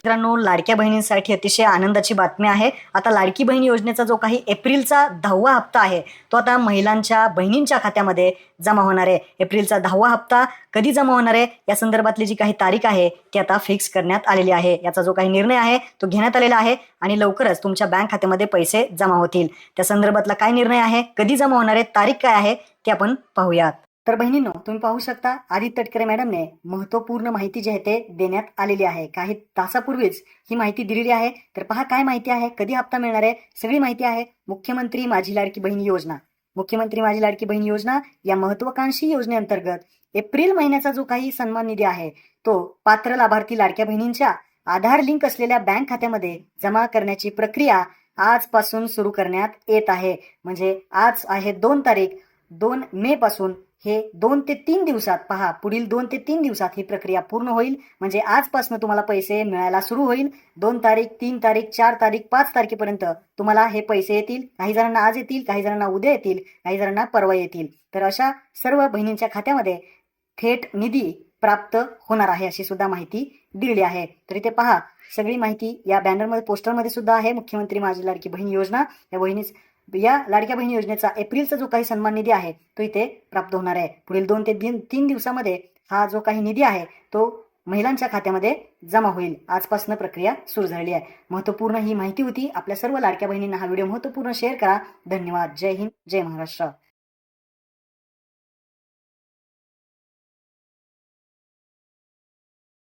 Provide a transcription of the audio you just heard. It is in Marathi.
मित्रांनो लाडक्या बहिणींसाठी अतिशय आनंदाची बातमी आहे. आता लाडकी बहीण योजनेचा जो काही एप्रिलचा दहावा हप्ता आहे तो आता महिलांच्या बहिणींच्या खात्यामध्ये जमा होणार आहे. एप्रिलचा दहावा हप्ता कधी जमा होणार आहे? या संदर्भातली जी काही तारीख आहे ती आता फिक्स करण्यात आलेली आहे. याचा जो काही निर्णय आहे तो घेण्यात आलेला आहे आणि लवकरच तुमच्या बँक खात्यामध्ये पैसे जमा होतील. त्या संदर्भातला काय निर्णय आहे? कधी जमा होणार आहे? तारीख काय आहे? ते आपण पाहूयात. तर बहिणींनो तुम्ही पाहू शकता आदित्य तटकरे मॅडमने महत्त्वपूर्ण माहिती जी आहे ते देण्यात आलेली आहे. काही तासापूर्वीच ही माहिती दिलेली आहे. तर पहा काय माहिती आहे कधी हप्ता मिळणार आहे सगळी माहिती आहे. मुख्यमंत्री माझी लाडकी बहीण योजना. मुख्यमंत्री माझी लाडकी बहीण योजना या महत्वाकांक्षी योजनेअंतर्गत एप्रिल महिन्याचा जो काही सन्मान निधी आहे तो पात्र लाभार्थी लाडक्या बहिणींच्या आधार लिंक असलेल्या बँक खात्यामध्ये जमा करण्याची प्रक्रिया आजपासून सुरू करण्यात येत आहे. म्हणजे आज आहे दोन तारीख दोन मे पासून हे दोन ते तीन दिवसात पहा पुढील दोन ते तीन दिवसात ही प्रक्रिया पूर्ण होईल. म्हणजे आजपासून तुम्हाला पैसे मिळायला सुरू होईल. दोन तारीख तीन तारीख चार तारीख पाच तारखेपर्यंत तुम्हाला हे पैसे येतील. काही जणांना आज येतील काही जणांना उद्या येतील काही जणांना परवा येतील. तर अशा सर्व बहिणींच्या खात्यामध्ये थेट निधी प्राप्त होणार आहे अशी सुद्धा माहिती दिलेली आहे. तर इथे पहा सगळी माहिती या बॅनरमध्ये पोस्टरमध्ये सुद्धा आहे. मुख्यमंत्री माझी लाडकी बहीण योजना. या बहिणीच या लाडक्या बहीण योजनेचा एप्रिलचा जो काही सन्मान निधी आहे तो इथे प्राप्त होणार आहे. पुढील दोन ते तीन तीन दिवसामध्ये हा जो काही निधी आहे तो महिलांच्या खात्यामध्ये जमा होईल. आजपासून प्रक्रिया सुरू झालेली आहे. महत्त्वपूर्ण ही माहिती होती. आपल्या सर्व लाडक्या बहिणींना हा व्हिडिओ महत्त्वपूर्ण शेअर करा. धन्यवाद. जय हिंद. जय महाराष्ट्र.